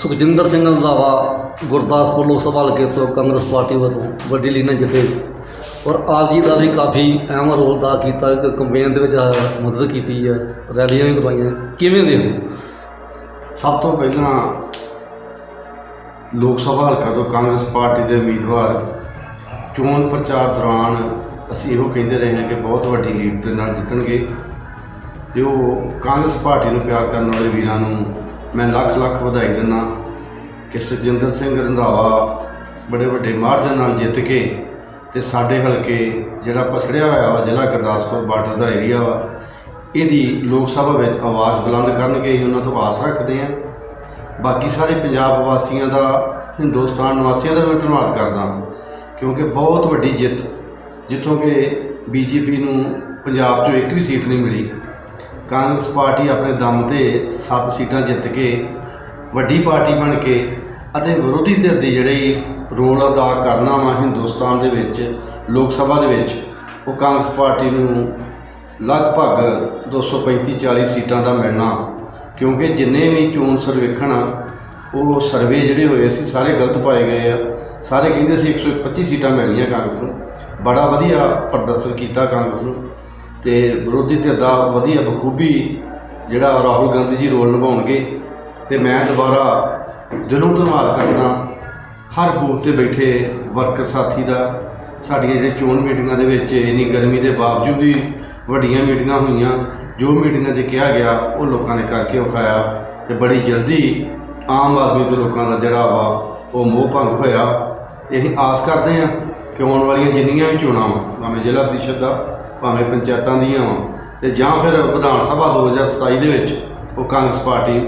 ਸੁਖਜਿੰਦਰ ਸਿੰਘ ਰੰਧਾਵਾ ਗੁਰਦਾਸਪੁਰ ਲੋਕ ਸਭਾ ਹਲਕੇ ਤੋਂ ਕਾਂਗਰਸ ਪਾਰਟੀ ਵੱਲੋਂ ਵੱਡੀ ਲੀਡ ਜਿੱਤੇ। ਔਰ ਆਪ ਜੀ ਦਾ ਵੀ ਕਾਫੀ ਅਹਿਮ ਰੋਲ ਅਦਾ ਕੀਤਾ ਕੰਪੇਨ ਦੇ ਵਿੱਚ ਮਦਦ ਕੀਤੀ ਹੈ, ਰੈਲੀਆਂ ਵੀ ਕਰਵਾਈਆਂ ਕਿਵੇਂ ਦੇਖਦੇ ਸਭ ਤੋਂ ਪਹਿਲਾਂ ਲੋਕ ਸਭਾ ਹਲਕਾ ਤੋਂ ਕਾਂਗਰਸ ਪਾਰਟੀ ਦੇ ਉਮੀਦਵਾਰ ਚੋਣ ਪ੍ਰਚਾਰ ਦੌਰਾਨ ਅਸੀਂ ਇਹੋ ਕਹਿੰਦੇ ਰਹੇ ਹਾਂ ਕਿ ਬਹੁਤ ਵੱਡੀ ਲੀਡ ਦੇ ਨਾਲ ਜਿੱਤਣਗੇ। ਤੇ ਉਹ ਕਾਂਗਰਸ ਪਾਰਟੀ ਨੂੰ ਪਿਆਰ ਕਰਨ ਵਾਲੇ ਵੀਰਾਂ ਨੂੰ ਮੈਂ ਲੱਖ ਲੱਖ ਵਧਾਈ ਦਿੰਦਾ ਕਿ ਸੁਖਜਿੰਦਰ ਸਿੰਘ ਰੰਧਾਵਾ ਬੜੇ ਵੱਡੇ ਮਾਰਜਨ ਨਾਲ ਜਿੱਤ ਕੇ ਤੇ ਸਾਡੇ ਹਲਕੇ ਜਿਹੜਾ ਪਸੜਿਆ ਹੋਇਆ ਵਾ, ਜ਼ਿਲ੍ਹਾ ਗੁਰਦਾਸਪੁਰ ਬਾਰਡਰ ਦਾ ਏਰੀਆ ਵਾ, ਇਹਦੀ ਲੋਕ ਸਭਾ ਵਿੱਚ ਆਵਾਜ਼ ਬੁਲੰਦ ਕਰਨਗੇ, ਅਸੀਂ ਉਹਨਾਂ ਤੋਂ ਆਸ ਰੱਖਦੇ ਹਾਂ। ਬਾਕੀ ਸਾਰੇ ਪੰਜਾਬ ਵਾਸੀਆਂ ਦਾ, ਹਿੰਦੁਸਤਾਨ ਵਾਸੀਆਂ ਦਾ ਮੈਂ ਧੰਨਵਾਦ ਕਰਦਾ ਕਿਉਂਕਿ ਬਹੁਤ ਵੱਡੀ ਜਿੱਤ, ਜਿੱਥੋਂ ਕਿ ਬੀਜੇਪੀ ਨੂੰ ਪੰਜਾਬ 'ਚੋਂ ਇੱਕ ਵੀ ਸੀਟ ਨਹੀਂ ਮਿਲੀ। ਕਾਂਗਰਸ ਪਾਰਟੀ ਆਪਣੇ ਦਮ ਤੇ 7 ਸੀਟਾਂ ਜਿੱਤ ਕੇ, ਵੱਡੀ ਪਾਰਟੀ ਬਣ ਕੇ ਅਤੇ ਵਿਰੋਧੀ ਧਿਰ ਦੀ ਜਿਹੜੀ ਰੋਲ ਅਦਾ ਕਰਨਾ ਵਾ ਹਿੰਦੁਸਤਾਨ ਦੇ ਵਿੱਚ, ਲੋਕ ਸਭਾ ਦੇ ਵਿੱਚ, ਉਹ ਕਾਂਗਰਸ ਪਾਰਟੀ ਨੂੰ ਲਗਭਗ 235 40 ਸੀਟਾਂ ਦਾ ਮਿਲਣਾ। ਕਿਉਂਕਿ ਜਿੰਨੇ ਵੀ ਚੋਣ ਸਰਵੇਖਣ ਆ, ਉਹ ਸਰਵੇ ਜਿਹੜੇ ਹੋਏ ਸੀ, ਸਾਰੇ ਗਲਤ ਪਾਏ ਗਏ ਆ। ਸਾਰੇ ਕਹਿੰਦੇ ਸੀ 125 ਸੀਟਾਂ ਮਿਲਣੀਆਂ ਕਾਂਗਰਸ ਨੂੰ। ਬੜਾ ਵਧੀਆ ਪ੍ਰਦਰਸ਼ਨ ਕੀਤਾ ਕਾਂਗਰਸ ਨੂੰ। ਤੇ ਵਿਰੋਧੀ ਧਿਰ ਦਾ ਵਧੀਆ ਬਖੂਬੀ ਜਿਹੜਾ ਰਾਹੁਲ ਗਾਂਧੀ ਜੀ ਰੋਲ ਨਿਭਾਉਣਗੇ ਤੇ ਮੈਂ ਦੁਬਾਰਾ ਦਿਲੋਂ ਧੰਨਵਾਦ ਕਰਦਾ ਹਰ ਬੂਥ ਤੇ ਬੈਠੇ ਵਰਕਰ ਸਾਥੀ ਦਾ, ਸਾਡੀਆਂ ਜਿਹੜੀਆਂ ਚੋਣ ਮੀਟਿੰਗਾਂ ਦੇ ਵਿੱਚ ਇੰਨੀ ਗਰਮੀ ਦੇ ਬਾਵਜੂਦ ਵੀ ਵੱਡੀਆਂ ਮੀਟਿੰਗਾਂ ਹੋਈਆਂ, ਜੋ ਮੀਟਿੰਗਾਂ 'ਚ ਕਿਹਾ ਗਿਆ, ਉਹ ਲੋਕਾਂ ਨੇ ਕਰਕੇ ਵਿਖਾਇਆ ਤੇ ਬੜੀ ਜਲਦੀ ਆਮ ਆਦਮੀ ਤੋਂ ਲੋਕਾਂ ਦਾ ਜਿਹੜਾ ਵਾ, ਉਹ ਮੋਹ ਭੰਗ ਹੋਇਆ। ਇਹ ਆਸ ਕਰਦੇ ਹਾਂ ਕਿ ਆਉਣ ਵਾਲੀਆਂ ਜਿੰਨੀਆਂ ਵੀ ਚੋਣਾਂ ਵਾ, ਭਾਵੇਂ ਜ਼ਿਲ੍ਹਾ ਪ੍ਰੀਸ਼ਦ ਦਾ ਭਾਵੇਂ ਪੰਚਾਇਤਾਂ ਦੀਆਂ ਵਾ, ਤੇ ਜਾਂ ਫਿਰ ਵਿਧਾਨ ਸਭਾ 2027 ਦੇ ਵਿੱਚ ਉਹ ਕਾਂਗਰਸ ਪਾਰਟੀ